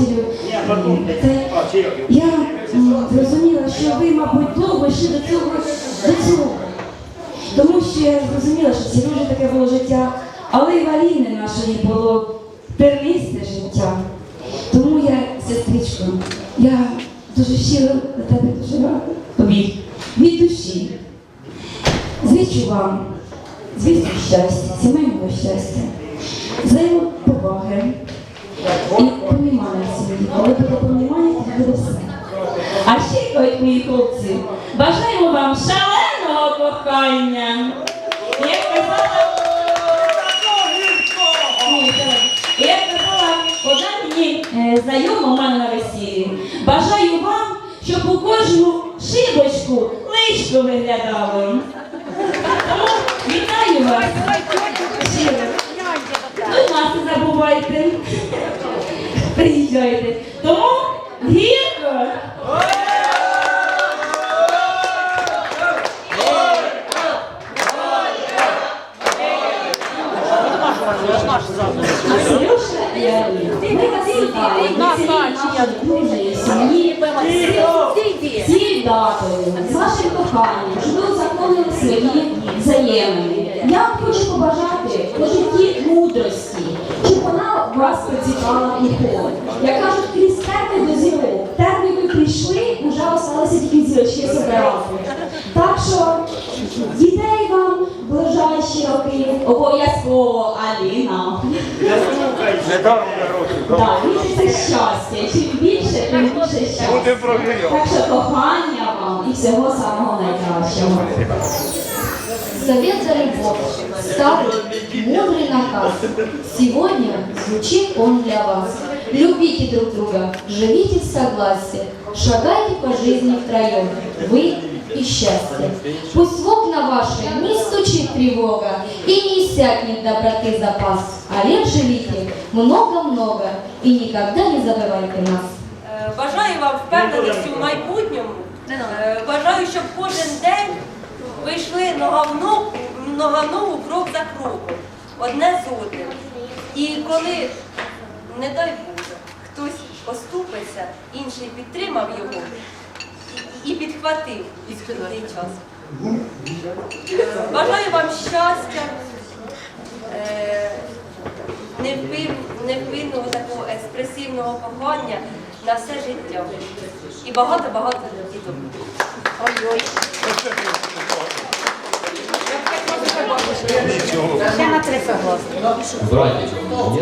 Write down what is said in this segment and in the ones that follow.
матір'ю. Я зрозуміла, що ви, мабуть, довго йшли до цього, до цього. Тому що я зрозуміла, що це дуже таке було життя, але і в Аліни нашої було тернисте життя. Тому я, сестричко, я дуже щиро на тебе дуже рада. Тобі від душі. Зичу вам, звісно, щастя, сімейного щастя, взаємоповаги і понімання собі. Коли буде понімання, то буде все. А ще, мої хлопці, бажаємо вам шаленого кохання. Як казала, як казала одна мені е, знайома у мене на весіллі, бажаю вам, щоб у кожну шибочку личко виглядало. Тому вітаю вас. Щиро. Ну і нас не забувайте. Приїжджайте. Тому гірко. З вашим коханням, щоб ви узаконили свої взаємини. Я хочу побажати по житті мудрості, щоб вона вас процвітала ніколи. Як кажуть, крізь терни до зірок. Терни ви прийшли, вже осталися тільки зірочки собирати. Так що дітей вам ближайші роки, обов'язково Аліна. Недаром народу. Так, більше це щастя. Чим більше, тим більше щастя. Так що кохання вам і всього самого найкращого. Совет за любовь. Старый, мудрый наказ. Сегодня звучит он для вас. Любите друг друга, живите в согласии, шагайте по жизни втроем, вы и счастье. Пусть в окна ваши не стучит тревога и не иссякнет доброты запас, а лет живите много-много и никогда не забывайте нас. Е, Бажаю вам впевненості в майбутньому. Е, Бажаю, щоб кожен день ви йшли нога в ногу, нога в ногу, крок за кроком, одне з одним. І коли, не дай Боже, хтось оступиться, інший підтримав його і, підхватив і скрутний час. Бажаю вам щастя, е, невпинного такого експресивного кохання на все життя. І багато-багато діток. Ой-ой. Братик,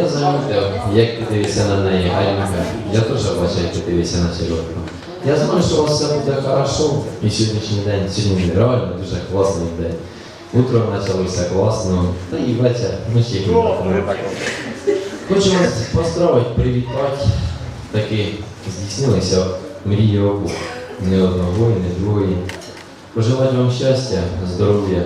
я замітив, як ти дивишся на неї, Алінка. Я теж бачу, як ти дивишся на Сережку. Я знаю, що у вас все буде хорошо. І сьогоднішній день, сьогодні реально дуже класний день. Утро почалося класно, та і вечір, вночі буде. Хочу вас поздравити, привітати. Таки здійснилися мрії обох. Не одного і не другої. Пожелати вам щастя, здоров'я,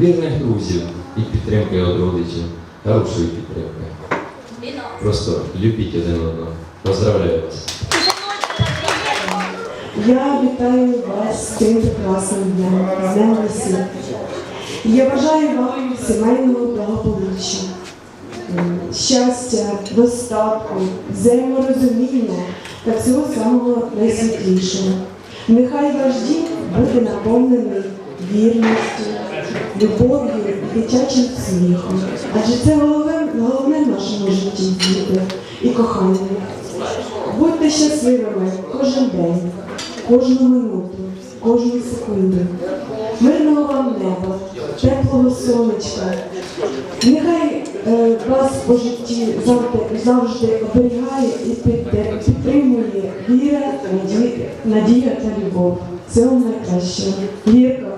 вірних друзів і підтримки від родичів, хорошої підтримки. Просто любіть один одного. Поздравляю вас. Я вітаю вас з цим прекрасним днем, з днем весілля. І Я бажаю вам сімейного благополуччя, щастя, достатку, взаєморозуміння та всього самого найсвітлішого. Нехай ваш дім буде наповнений вірністю, любов'ю дитячим сміхом. Адже це головне, головне в нашому житті діти і кохання. Будьте щасливими кожен день, кожну минуту, кожну секунду. Мирного вам неба, теплого сонечка. Нехай е, вас по житті завжди, завжди оберігає і підтримує віра, надія, та любов. Всього найкращого. Вірка.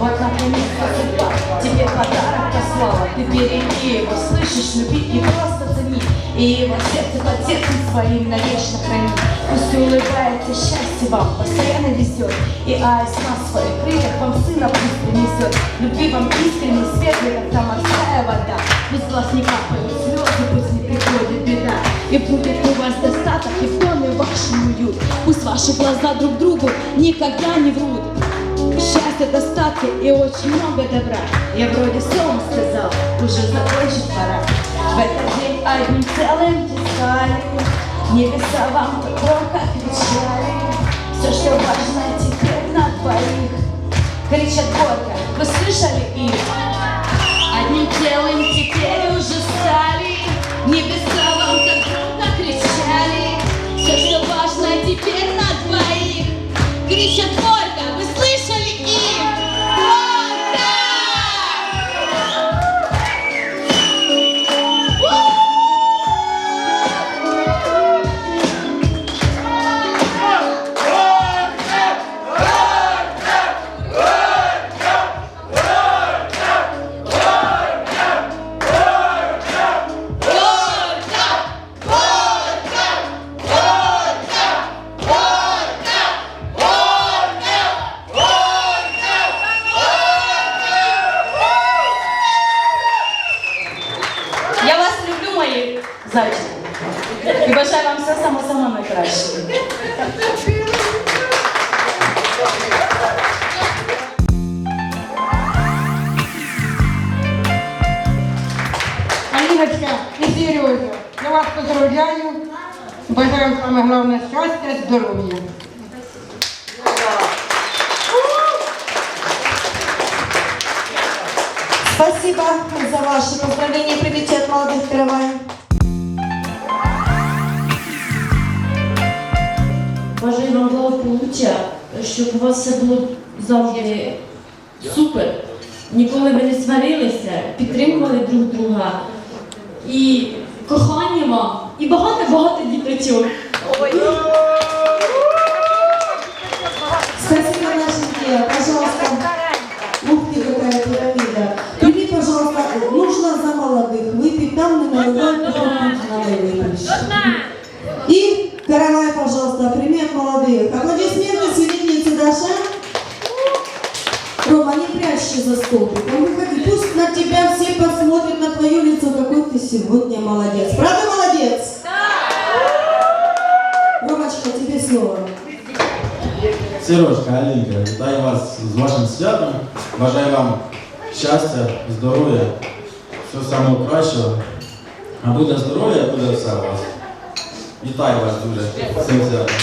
Вот наконец-то судьба. Тебе подарок послала Ты береги его, слышишь, люби и просто цени. И его сердце под сердцем своим навечно храни. Пусть улыбается счастье вам, постоянно везет. И аист на своих крыльях вам сына пусть принесет. Любви вам искренне, светлой, как та морская вода. С глаз не капают слезы, пусть не приходит беда. И будет у вас достаток, и в доме вашем уют. Пусть ваши глаза друг другу никогда не врут. Счастье, достатки и очень много добра. Я вроде все вам сказал, уже закончить пора. В этот день одним целым писали, Небеса вам громко кричали. Все, что важно теперь на двоих. Кричат горько, вы слышали их? Одним целым теперь уже стали Небеса вам так громко кричали Все, что важно теперь на двоих Кричат горько, мої. І бажаю вам все саме-саме найкраще. Аліночка і Сережа, я вас поздравляю. Бажаю саме головне щастя, здоров'я. Спасибо за ваши поздравления. Примите от молодых караваев. Бажаю вам благополуччя, щоб у вас все було завжди супер. Ніколи ви не сварилися, підтримували друг друга. І кохання вам, і багато-багато діточок. Спасибо, молодых. Аплодисменты свидетельнице Даша. Рома, не прячься за столбиком. Выходи, пусть на тебя все посмотрят, на твое лицо, какой ты сегодня молодец. Правда молодец? Да! Ромочка, тебе слово. Сережка, Алінка, вітаю вас з вашим святом. Бажаю вам щастя, здоров'я, всього самого кращого. А буде здоров'я, буде все у вас. Вітаю вас дуже з цим святом.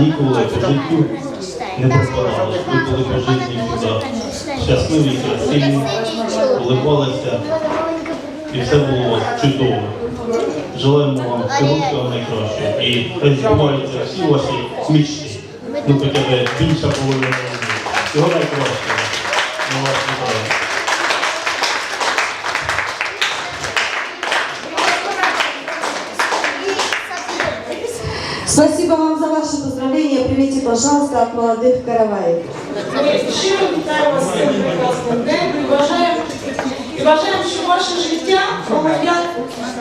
Ніколи по життю не припадали, ви були по житті завжди щасливі, красиві, улибалися і все було чудово. Желаємо вам всього найкращого і хай збуваються всі ваші мічі. Ну хоча б більша половина. Всього найкращого. Спасибо вам за ваши поздравления. Примите, пожалуйста, от молодых караваев. Щиро вітаю вас з цим прекрасним днем бажаємо, щоб ваше життя як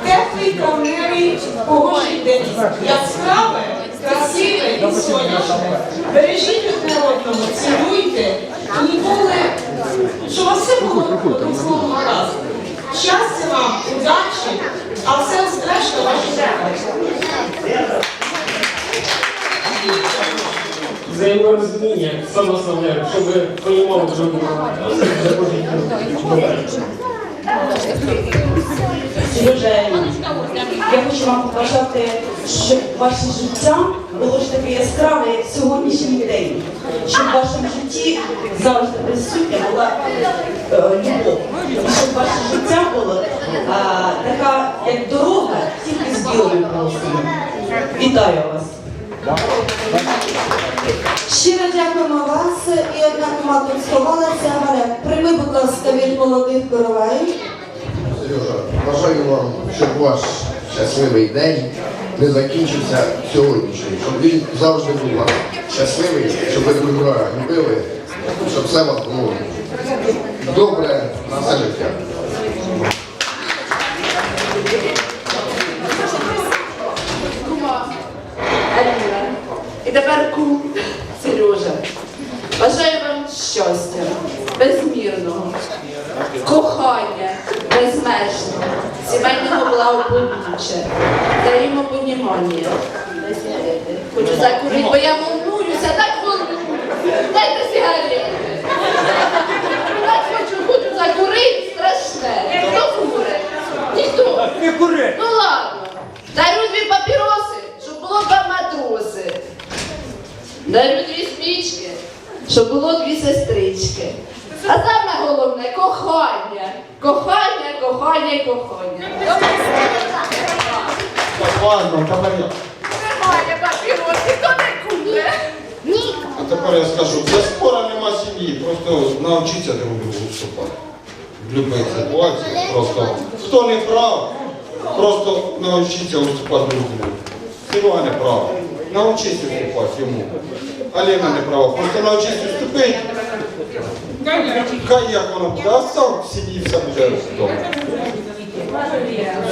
теплий травневий погожий день. Яскраве, красиве і сонячне. Бережіть одне одного, цінуйте і ніколи, щоб у вас все було одним словом гаразд. Щастя вам, удачі, а все решта ваші дякую. Взаєморозуміння, саме основне, щоб ви понімали друг друга. Дуже я хочу вам побажати, щоб ваше життя було ж таке яскраве, як сьогоднішній день. Щоб в вашому житті завжди присутня була е, любов. І щоб ваше життя було е, така, як дорога, тільки з білими полосами. Вітаю вас! Щиро дякуємо вас. І одна команда сховалася. Галя, прийми, будь ласка, від молодих караваїв. Сережа, бажаю вам, щоб ваш щасливий день не закінчився сьогоднішній, щоб він завжди був вам щасливий, щоб ви друга любили, щоб все вас було добре на все життя. Тепер кум Сережа. Бажаю вам щастя, безмірного, кохання, безмежного, сімейного благополуччя, взаємопонімання, хочу закурити, бо я волнуюся, так волнуюся. Дайте сигарету. Так хочу, хочу закурити, страшне. Хто куре? Ніхто. Ну ладно. Дарю дві папіроси, щоб було два матроси. Дарю дві спічки, щоб було дві сестрички. А саме головне кохання. Кохання, кохання і кохання. Ладно, товариш. Немає папіроси, хто не? Ні. А тепер я скажу, без спора нема сім'ї, просто навчіться друг другу вступати. В будь-якій ситуації. Просто хто не прав, просто навчіться уступати друг другу. Серега не прав. Навчись уступати йому. Аліна не права. Просто навчись уступити. Хай як воно буде, а сам в сім'ї все буде самого.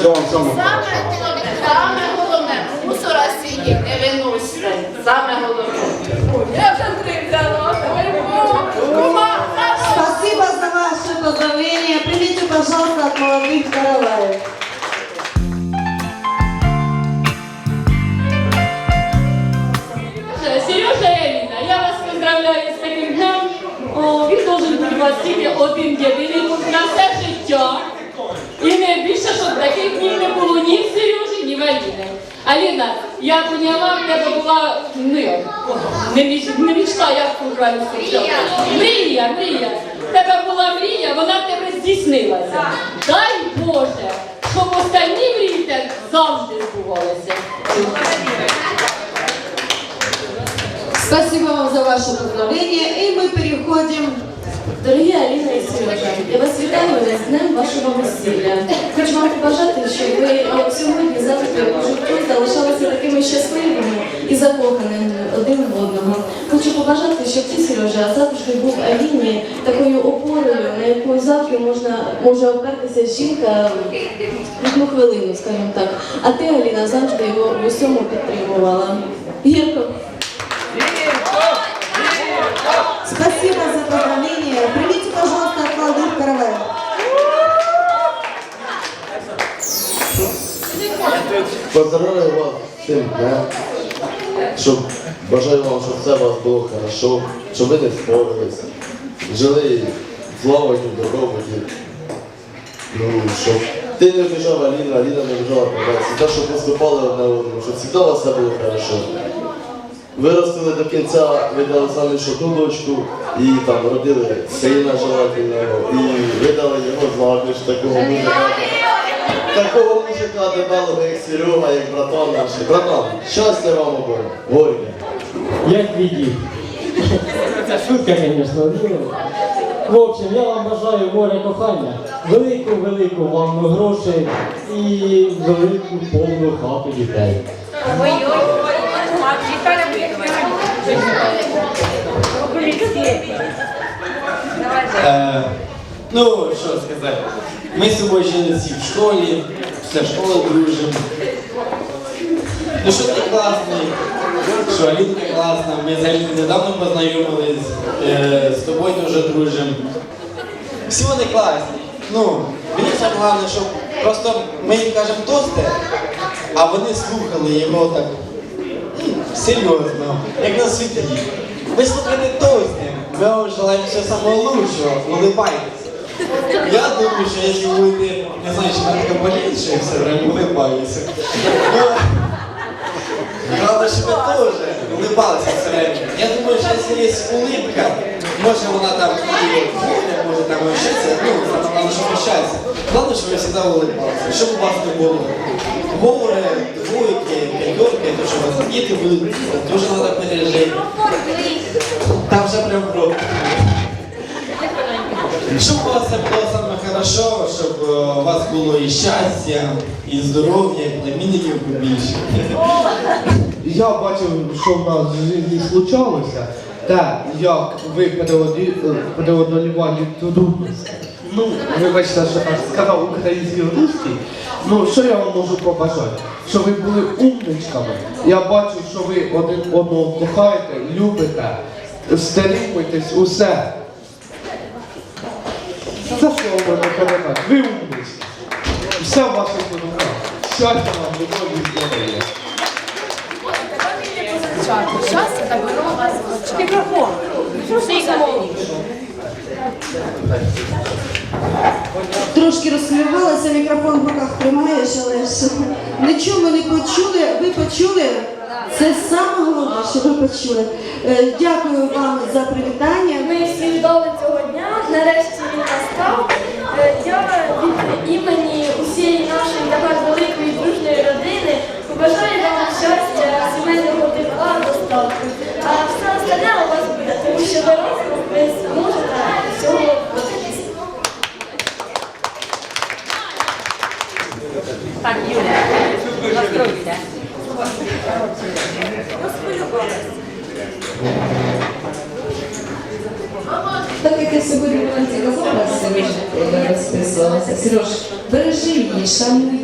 Саме головне, саме головне, мусора сидіть, не виносьте. Саме головне. Я вже три взяла. Спасибо за ваше поздравление. Примите, пожалуйста, от молодых королев. Тільки один єдиний на все життя. І не більше, щоб таких днів не було ні в Сережі, ні в Аліни. Аліна, я поняла, в тебе була не, не, міч, не мічта, як правильно сказати. Мрія, мрія. В тебе була мрія, вона в тебе здійснилася. Дай Боже, щоб останні мрії завжди збувалися. Спасибо вам за ваше поздравление. И мы переходим Дорогі Аліна і Сережа, я вас вітаю з днем вашого весілля. Хочу вам побажати, щоб ви сьогодні завжди по життю залишалися такими щасливими і закоханими один в одного. Хочу побажати, щоб ти, Сережа, завжди був Аліні такою опорою, на яку завжди можна може опертися жінка в одну хвилину, скажімо так. А ти, Аліна, завжди його в усьому підтримувала. Гірко. Поздравляю вас цим днем. Щоб бажаю вам, щоб все у вас було хорошо, щоб ви не спорились, жили злагоді, добробуті. Ну, щоб ти не Аліну, Аліна не обіжала тебе. Всегда, щоб поступали одне одному, щоб завжди у вас все було хорошо. Виростили до кінця, видали самі одну дочку і там родили сина желательного і видали його заміж такого мужика. Такого мужика дебелого, як Серега, як братан наш. Братан, щастя вам обоє. Горьке. Як відів. Це шутка, звісно. В общем, я вам бажаю моря кохання, велику-велику вам грошей і велику повну хату дітей. Е, ну, що сказати. Ми з собою всі в школі, після школи дружимо. Ну що ти класний, що Алінка класна, ми з Аліною недавно познайомились, е, з тобою дуже дружимо. Всі вони класні. Ну, мені це головне, щоб просто ми їм кажемо тости, а вони слухали його так серйозно, як на світі. Ви слухайте тости, ми вам желаємо всього самого лучшого, улыбайтесь. Я думаю, що якщо будете, не знаю, чи мене така болить, що я все время улыбаюся. Ну, Главное, щоб ви теж улыбалися все время. Я думаю, що якщо є улыбка, може вона там і буде, може там вчитися, ну, саме головне, що прощається. Главное, щоб ви завжди улыбалися, щоб у вас не було говори, двойки, п'ятерки, то що у вас діти будуть, дуже треба пережити. Там вже прям кров. Щоб у вас все було саме хорошо, щоб е, у вас було і щастя, і здоров'я, і племінників побільше. Я бачив, що в нас в житті случалося, та як ви переводі- е, трудності. Ну, вибачте, що так сказав український русський. Ну, що я вам можу побажати? Що ви були умничками. Я бачу, що ви один одного кохаєте, любите, стримуєтесь усе. Вам передати? Ви умнички. Все в ваших руках. Щастя вам, любові і здоров'я. щастя, воно вас. Мікрофон. Трошки розхвилювалася, мікрофон в руках тримаєш, але ж нічого ми не почули. Ви почули? Це саме головне, що ви почули. Е, Дякую вам за привітання. Ми всі ждали цього дня, нарешті він настав. Е, Я від імені усієї нашої тепер великої дружної родини побажаю вам щастя, сімейного тепла, достатку. А все остальне у вас буде, тому що дорослим ви зможете всього добитися. Так, Юля, настройся. Так як я сьогодні вранці казала, розписувалася. Сереж, бережи її, шануй.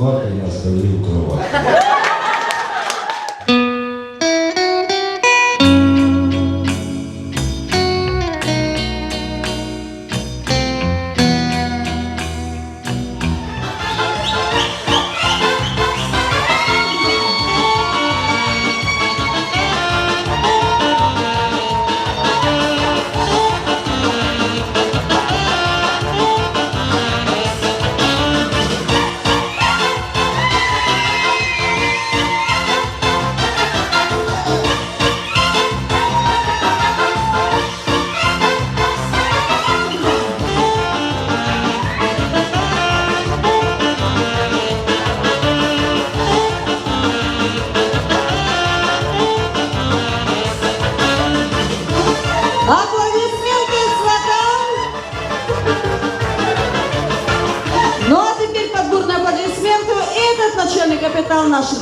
Гаражі я в хаті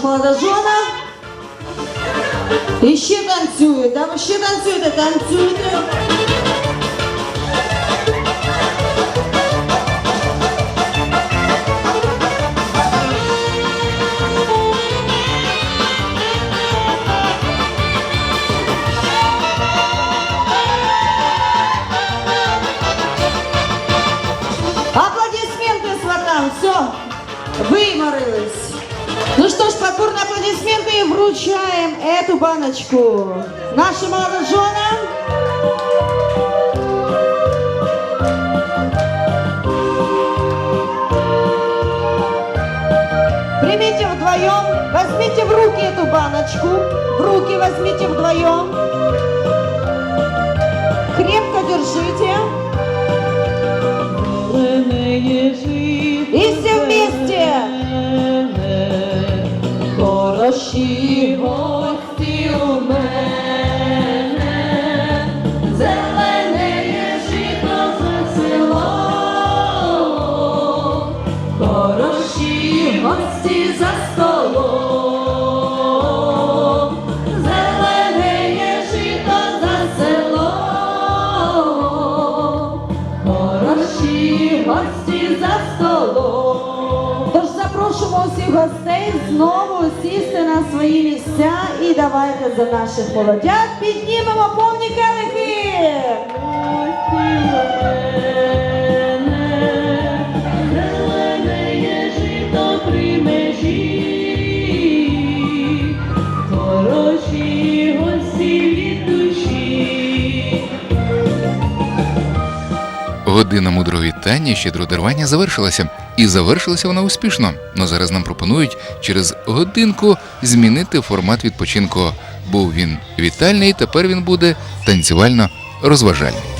молодожона. І танцует, да, там танцует, танцюєте, танцюєте. Аплодисменти сватам, все, виморились. Ну что ж, покорно аплодисменты и вручаем эту баночку нашим молодоженам. Примите вдвоем, возьмите в руки эту баночку, в руки возьмите вдвоем. Гостей знову сісти на свої місця і давайте за наших молодят піднімемо повні келихи. Година мудрого вітання щедро дарування завершилася. І завершилася вона успішно. Ну зараз нам пропонують через годинку змінити формат відпочинку. Був він вітальний, тепер він буде танцювально розважальний.